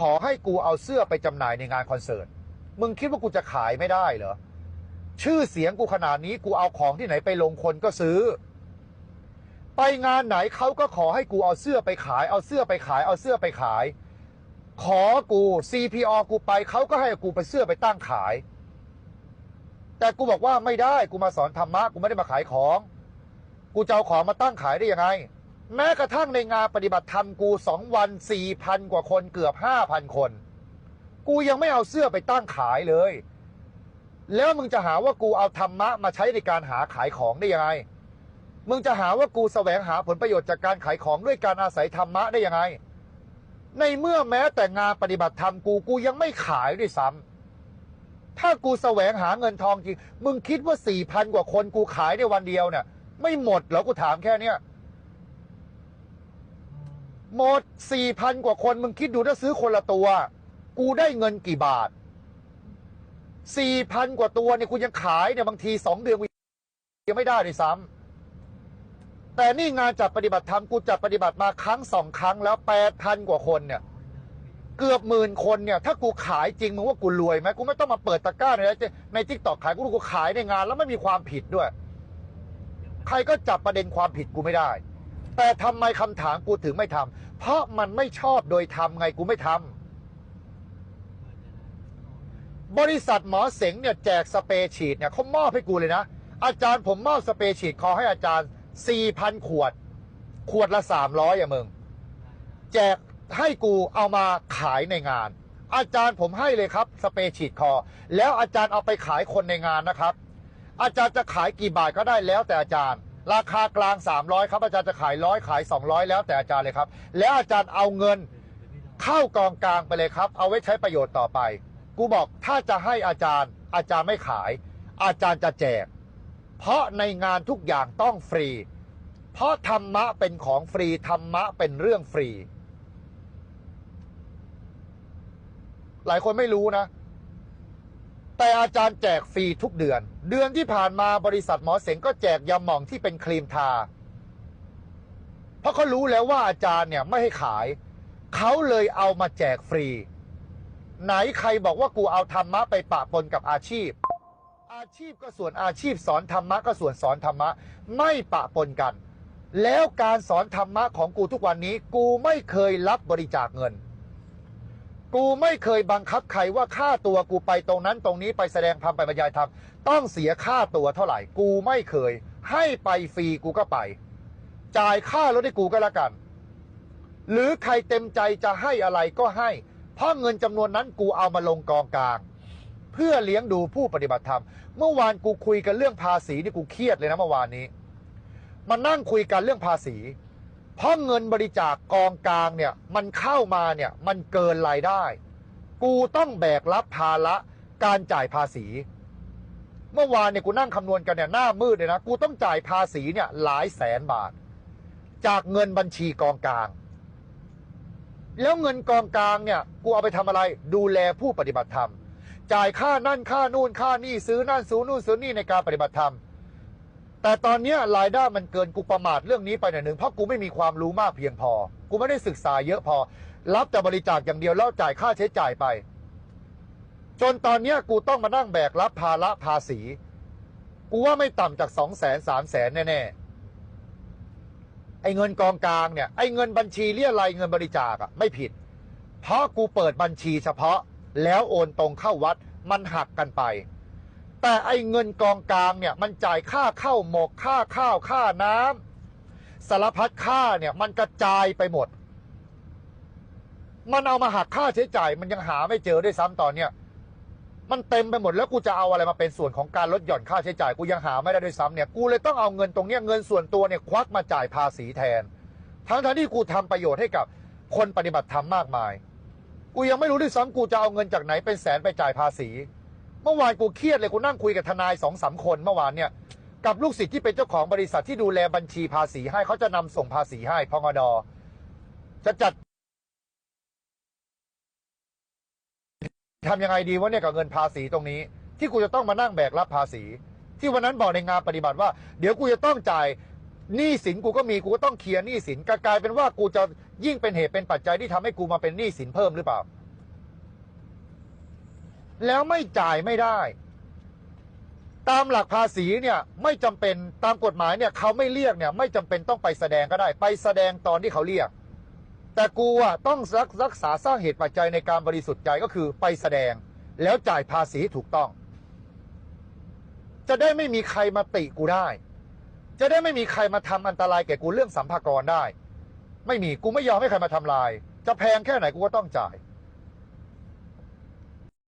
ขอให้กูเอาเสื้อไปจำหน่ายในงานคอนเสิร์ต มึงคิดว่ากูจะขายไม่ได้เหรอ ชื่อเสียงกูขนาดนี้กูเอาของที่ไหนไปลงคนก็ซื้อ ไปงานไหนเขาก็ขอให้กูเอาเสื้อไปขาย เอาเสื้อไปขาย เอาเสื้อไปขาย ขอกู CPO กูไปเขาก็ให้กูไปเสื้อไปตั้งขาย แต่กูบอกว่าไม่ได้กูมาสอนธรรมะกูไม่ได้มาขายของ กูจะเอาของมาตั้งขายได้ยังไง แม้กระทั่งในงานปฏิบัติธรรมกูสองวันสี่พันกว่าคนเกือบห้าพันคน กูยังไม่เอาเสื้อไปตั้งขายเลย แล้วมึงจะหาว่ากูเอาธรรมะมาใช้ในการหาขายของได้ยังไง มึงจะหาว่ากูแสวงหาผลประโยชน์จากการขายของด้วยการอาศัยธรรมะได้ยังไง ในเมื่อแม้แต่งานปฏิบัติธรรมกูกูยังไม่ขายด้วยซ้ำถ้ากูแสวงหาเงินทองจริง มึงคิดว่าสี่พันกว่าคนกูขายในวันเดียวเนี่ยไม่หมดเหรอกูถามแค่เนี้ย หมดสี่พันกว่าคนมึงคิดดูถ้าซื้อคนละตัว กูได้เงินกี่บาทสี่พันกว่าตัวเนี่ยกูยังขายเนี่ยบางทีสองเดือนกูยังไม่ได้เลยซ้ำแต่นี่งานจัดปฏิบัติธรรมกูจัดปฏิบัติมาครั้งสองครั้งแล้วแปดพันกว่าคนเนี่ย เกือบหมื่นคนเนี่ย ถ้ากูขายจริงมึงว่ากูรวยไหมกูไม่ต้องมาเปิดตะกร้าในในทิกตอกขายกูรู้กูขายในงานแล้วไม่มีความผิดด้วย ใครก็จับประเด็นความผิดกูไม่ได้ แต่ทำไมคำถามกูถึงไม่ทำเพราะมันไม่ชอบโดยทำไงกูไม่ทำบริษัทหมอเสงเนี่ยแจกสเปรย์ฉีดเนี่ยเขามอบให้กูเลยนะ อาจารย์ผมมอบสเปรย์ฉีดคอให้อาจารย์4,000ขวด ขวดละ300อย่ามึง แจกให้กูเอามาขายในงาน อาจารย์ผมให้เลยครับ สเปรย์ฉีดคอ แล้วอาจารย์เอาไปขายคนในงานนะครับ อาจารย์จะขายกี่บาทก็ได้แล้วแต่อาจารย์ ราคากลาง 300 ครับอาจารย์จะขายร้อยขาย 200 แล้วแต่อาจารย์เลยครับ แล้วอาจารย์เอาเงินเข้ากองกลางไปเลยครับ เอาไว้ใช้ประโยชน์ต่อไป กูบอกถ้าจะให้อาจารย์ อาจารย์ไม่ขาย อาจารย์จะแจก เพราะในงานทุกอย่างต้องฟรี เพราะธรรมะเป็นของฟรีธรรมะเป็นเรื่องฟรี หลายคนไม่รู้นะ แต่อาจารย์แจกฟรีทุกเดือน เดือนที่ผ่านมาบริษัทหมอเสงก็แจกยาหม่องที่เป็นครีมทา เพราะเขารู้แล้วว่าอาจารย์เนี่ยไม่ให้ขาย เขาเลยเอามาแจกฟรี ไหนใครบอกว่ากูเอาธรรมะไปปะปนกับอาชีพ อาชีพก็ส่วนอาชีพสอนธรรมะก็ส่วนสอนธรรมะ ไม่ปะปนกัน แล้วการสอนธรรมะของกูทุกวันนี้ กูไม่เคยรับบริจาคเงิน กูไม่เคยบังคับใครว่าค่าตัวกูไปตรงนั้นตรงนี้ไปแสดงธรรมไปบรรยายธรรมต้องเสียค่าตัวเท่าไหร่ กูไม่เคย ให้ไปฟรีกูก็ไป จ่ายค่ารถให้กูก็แล้วกัน หรือใครเต็มใจจะให้อะไรก็ให้ เพราะเงินจำนวนนั้นกูเอามาลงกองกลาง เพื่อเลี้ยงดูผู้ปฏิบัติธรรม เมื่อวานกูคุยกันเรื่องภาษีนี่กูเครียดเลยนะเมื่อวานนี้มานั่งคุยกันเรื่องภาษี เพราะเงินบริจาคกองกลางเนี่ยมันเข้ามาเนี่ยมันเกินรายได้ กูต้องแบกรับภาระการจ่ายภาษี เมื่อวานเนี่ยกูนั่งคำนวณกันเนี่ยหน้ามืดเลยนะกูต้องจ่ายภาษีเนี่ยหลายแสนบาท จากเงินบัญชีกองกลาง แล้วเงินกองกลางเนี่ยกูเอาไปทำอะไรดูแลผู้ปฏิบัติธรรม จ่ายค่านั่นค่านู่นค่านี่ซื้อนั่นซื้อนู่นซื้อนี่ในการปฏิบัติธรรม แต่ตอนเนี้ยรายได้มันเกินกูประมาทเรื่องนี้ไปหน่อยหนึ่งเพราะกูไม่มีความรู้มากเพียงพอ กูไม่ได้ศึกษาเยอะพอ รับแต่บริจาคอย่างเดียวแล้วจ่ายค่าใช้จ่ายไป จนตอนเนี้ยกูต้องมานั่งแบกรับภาระภาษี กูว่าไม่ต่ำจากสองแสนสามแสนแน่ๆไอ้เงินกองกลางเนี่ยไอ้เงินบัญชีเรียรายเงินบริจาคอะไม่ผิด เพราะกูเปิดบัญชีเฉพาะแล้วโอนตรงเข้าวัดมันหักกันไป แต่ไอ้เงินกองกลางเนี่ยมันจ่ายค่าเข้าหมกค่าข้าวค่าน้ำสารพัดค่าเนี่ยมันกระจายไปหมด มันเอามาหักค่าใช้จ่าย มันยังหาไม่เจอด้วยซ้ำตอนเนี้ยมันเต็มไปหมดแล้วกูจะเอาอะไรมาเป็นส่วนของการลดหย่อนค่าใช้จ่ายกูยังหาไม่ได้ด้วยซ้ำเนี่ยกูเลยต้องเอาเงินตรงเนี้ยเงินส่วนตัวเนี่ยควักมาจ่ายภาษีแทน ทั้งทที่กูทำประโยชน์ให้กับคนปฏิบัติธรรมมากมาย กูยังไม่รู้ด้วยซ้ำกูจะเอาเงินจากไหนเป็นแสนไปจ่ายภาษี เมื่อวานกูเครียดเลยกูนั่งคุยกับทนายสองสามคนเมื่อวานเนี่ยกับลูกศิษย์ที่เป็นเจ้าของบริษัทที่ดูแลบัญชีภาษีให้เขาจะนำส่งภาษีให้พงดจะจัดทำยังไงดีวะเนี่ยกับเงินภาษีตรงนี้ ที่กูจะต้องมานั่งแบกรับภาษี ที่วันนั้นบอกในงานปฏิบัติว่า เดี๋ยวกูจะต้องจ่ายหนี้สินกูก็มีกูก็ต้องเคลียร์หนี้สินกลายเป็นว่ากูจะยิ่งเป็นเหตุเป็นปัจจัยที่ทำให้กูมาเป็นหนี้สินเพิ่มหรือเปล่า แล้วไม่จ่ายไม่ได้ ตามหลักภาษีเนี่ยไม่จำเป็นตามกฎหมายเนี่ยเขาไม่เรียกเนี่ยไม่จำเป็นต้องไปแสดงก็ได้ ไปแสดงตอนที่เขาเรียก แต่กูอะต้องรักรักษาสร้างเหตุปัจจัยในการบริสุทธิ์ใจก็คือไปแสดงแล้วจ่ายภาษีถูกต้อง จะได้ไม่มีใครมาติกูได้ จะได้ไม่มีใครมาทำอันตรายแก่กูเรื่องสัมภากรได้ ไม่มีกูไม่ยอมให้ใครมาทำลาย จะแพงแค่ไหนกูก็ต้องจ่าย